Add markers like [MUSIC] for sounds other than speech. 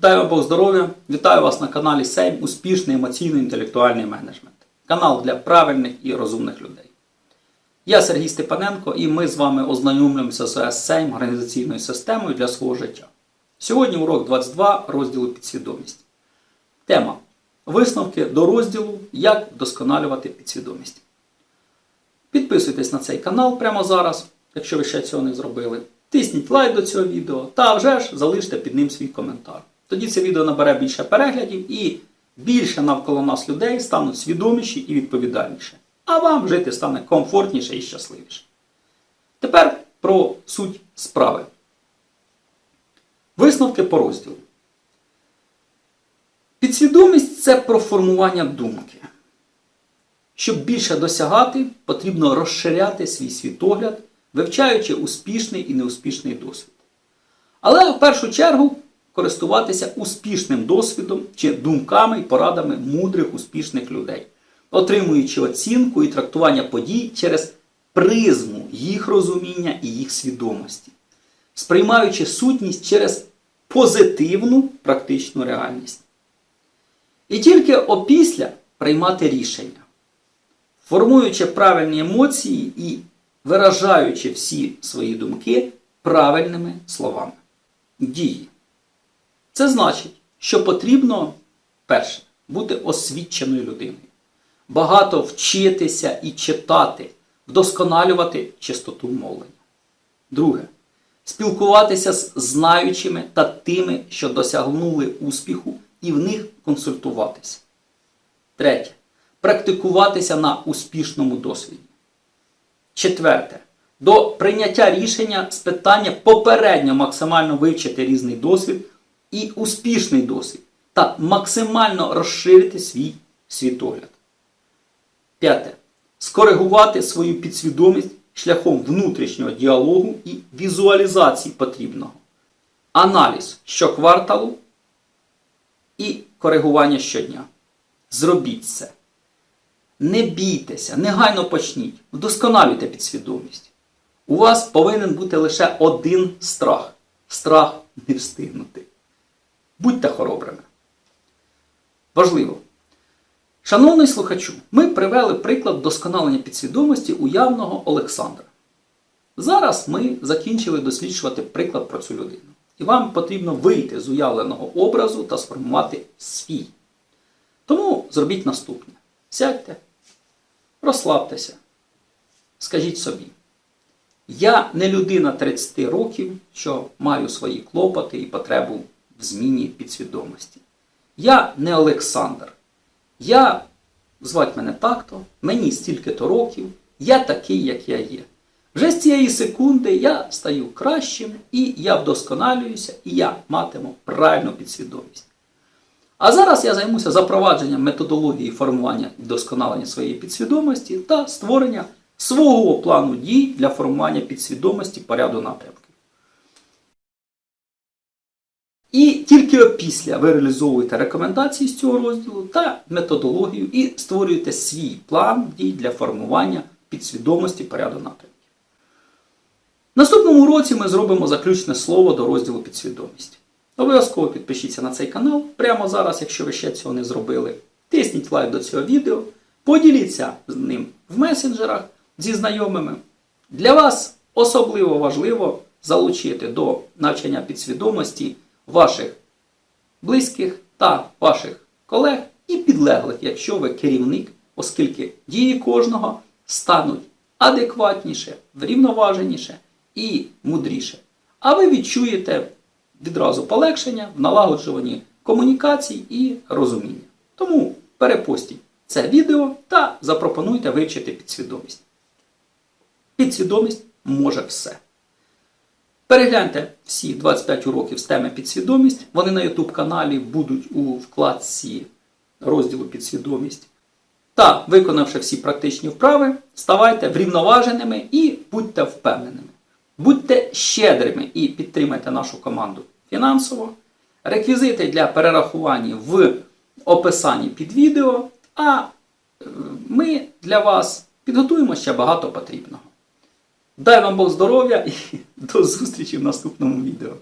Дай вам Бог здоров'я! Вітаю вас на каналі Сейм Успішний емоційно-інтелектуальний менеджмент. Канал для правильних і розумних людей. Я Сергій Степаненко і ми з вами ознайомлюємося з Сейм організаційною системою для свого життя. Сьогодні урок 22 розділу підсвідомість. Тема Висновки до розділу Як вдосконалювати підсвідомість. Підписуйтесь на цей канал прямо зараз, якщо ви ще цього не зробили. Тисніть лайк до цього відео та вже ж залиште під ним свій коментар. Тоді це відео набере більше переглядів і більше навколо нас людей стануть свідоміші і відповідальніші. А вам жити стане комфортніше і щасливіше. Тепер про суть справи. Висновки по розділу. Підсвідомість це про формування думки. Щоб більше досягати, потрібно розширяти свій світогляд, вивчаючи успішний і неуспішний досвід. Але в першу чергу користуватися успішним досвідом чи думками і порадами мудрих успішних людей, отримуючи оцінку і трактування подій через призму їх розуміння і їх свідомості, сприймаючи сутність через позитивну практичну реальність. І тільки опісля приймати рішення, формуючи правильні емоції і виражаючи всі свої думки правильними словами. Дії. Це значить, що потрібно, перше, бути освіченою людиною, багато вчитися і читати, вдосконалювати чистоту мовлення. Друге, спілкуватися з знаючими та тими, що досягнули успіху, і в них консультуватися. Третє. Практикуватися на успішному досвіді. Четверте. До прийняття рішення з питання попередньо максимально вивчити різний досвід і успішний досвід та максимально розширити свій світогляд. П'яте. Скоригувати свою підсвідомість шляхом внутрішнього діалогу і візуалізації потрібного. Аналіз щокварталу і коригування щодня. Зробіть це. Не бійтеся, негайно почніть, вдосконалюйте підсвідомість. У вас повинен бути лише один страх страх не встигнути. Будьте хоробрими. Важливо. Шановний слухачу, ми привели приклад вдосконалення підсвідомості уявного Олександра. Зараз ми закінчили досліджувати приклад про цю людину. І вам потрібно вийти з уявленого образу та сформувати свій. Тому зробіть наступне: сядьте, розслабтеся, скажіть собі. Я не людина 30 років, що маю свої клопоти і потребу в зміні підсвідомості. Я не Олександр. Я, звать мене так-то, мені стільки-то років, я такий, як я є. Вже з цієї секунди я стаю кращим, і я вдосконалююся, і я матиму правильну підсвідомість. А зараз я займуся запровадженням методології формування і вдосконалення своєї підсвідомості та створення свого плану дій для формування підсвідомості по ряду І тільки опісля ви реалізовуєте рекомендації з цього розділу та методологію і створюєте свій план дій для формування підсвідомості по ряду напрямків. Наступному році ми зробимо заключне слово до розділу підсвідомість. Обов'язково підпишіться на цей канал прямо зараз, якщо ви ще цього не зробили. Тисніть лайк до цього відео, поділіться з ним в месенджерах зі знайомими. Для вас особливо важливо залучити до навчання підсвідомості ваших близьких та ваших колег і підлеглих, якщо ви керівник, оскільки дії кожного стануть адекватніше, врівноваженіше і мудріше. А ви відчуєте відразу полегшення в налагоджуванні комунікацій і розуміння. Тому перепостіть це відео та запропонуйте вивчити підсвідомість. Підсвідомість може все. Перегляньте всі 25 уроків з теми підсвідомість. Вони на YouTube каналі будуть у вкладці розділу підсвідомість. Та, виконавши всі практичні вправи, ставайте врівноваженими і будьте впевненими. Будьте щедрими і підтримайте нашу команду фінансово. Реквізити для перерахування в описанні під відео, а е, ми для вас підготуємо ще багато потрібного. Дай вам Бог здоров'я і [LAUGHS] до зустрічі в наступному відео.